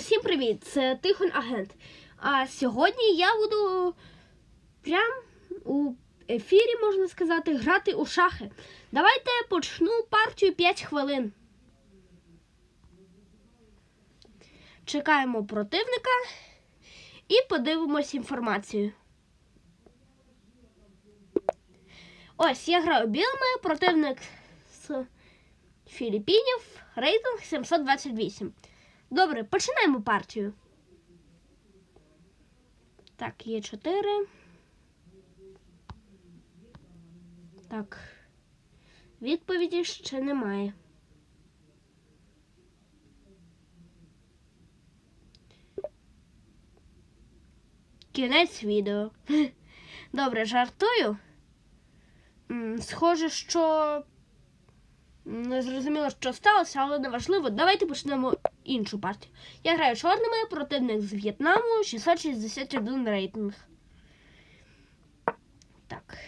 Усім привіт! Це Тихон Агент. А сьогодні я буду прям у ефірі, можна сказати, грати у шахи. Давайте почну партію 5 хвилин. Чекаємо противника і подивимось інформацію. Ось я граю білими, противник з Філіппінів, рейтинг 728. Добре, починаємо партію. Так, є 4. Так. Відповіді ще немає. Кінець відео. Добре, жартую. Схоже, що не зрозуміло, що сталося, але не важливо. Давайте почнемо іншу партію. Я граю чорними, противник з В'єтнаму, 661 рейтинг. Так,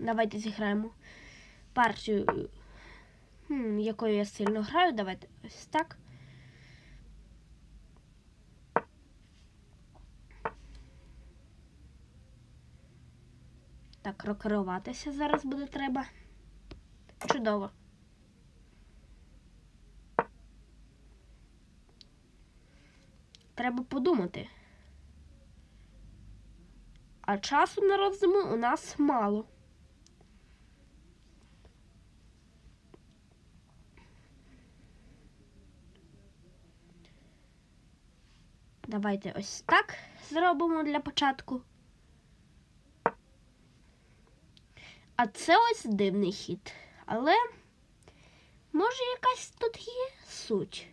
давайте зіграємо партію, якою я сильно граю. Давайте ось так. Так, рокеруватися зараз буде треба. Чудово. Треба подумати. А часу на роздуми у нас мало. Давайте ось так зробимо для початку. А це ось дивний хід. Але може якась тут є суть.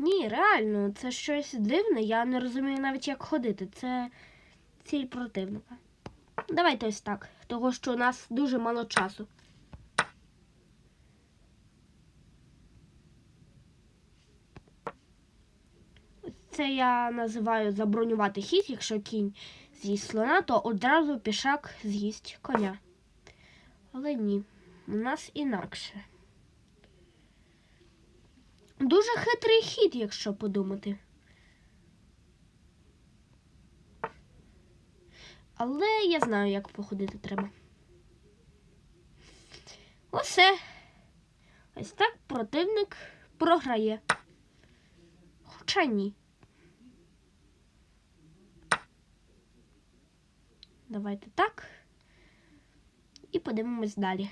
Ні, реально, це щось дивне. Я не розумію навіть, як ходити. Це ціль противника. Давайте ось так, того що у нас дуже мало часу. Це я називаю забронювати хід, якщо кінь з'їсть слона, то одразу пішак з'їсть коня. Але ні, у нас інакше. Дуже хитрий хід, якщо подумати. Але я знаю, як походити треба. Осе. Ось так противник програє. Хоча ні. Давайте так. І подивимось далі.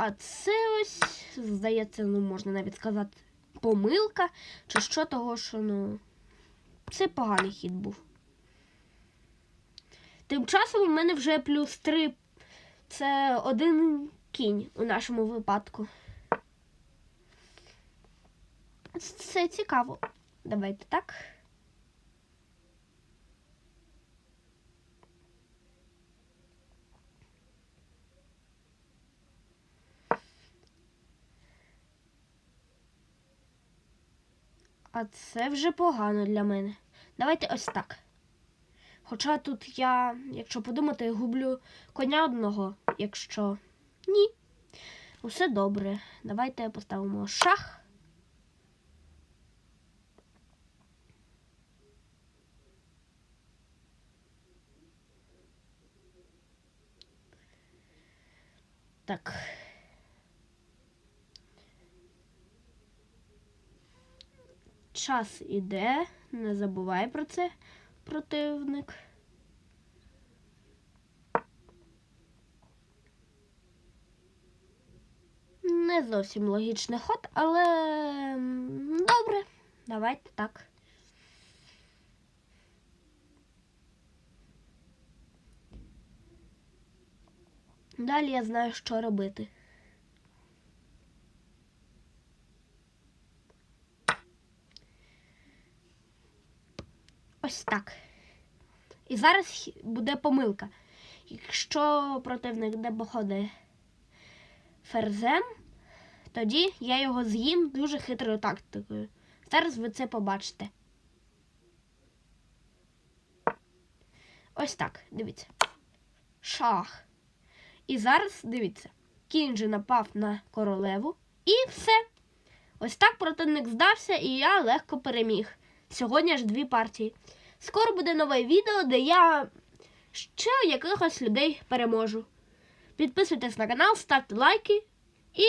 А це ось, здається, ну можна навіть сказати, помилка, чи що того, що ну. Це поганий хід був. Тим часом у мене вже плюс 3. Це один кінь у нашому випадку. Це цікаво. Давайте так. А це вже погано для мене. Давайте ось так. Хоча тут я, якщо подумати, гублю коня одного, якщо ні. Усе добре. Давайте поставимо шах. Так. Час іде, не забувай про це, противник. Не зовсім логічний ход, але добре, давайте так. Далі я знаю, що робити. Ось так. І зараз буде помилка. Якщо противник не походить ферзем, тоді я його з'їм дуже хитрою тактикою. Зараз ви це побачите. Ось так, дивіться. Шах. І зараз дивіться. Кінь же напав на королеву. І все. Ось так противник здався, і я легко переміг. Сьогодні ж дві партії. Скоро буде нове відео, де я ще якихось людей переможу. Підписуйтесь на канал, ставте лайки і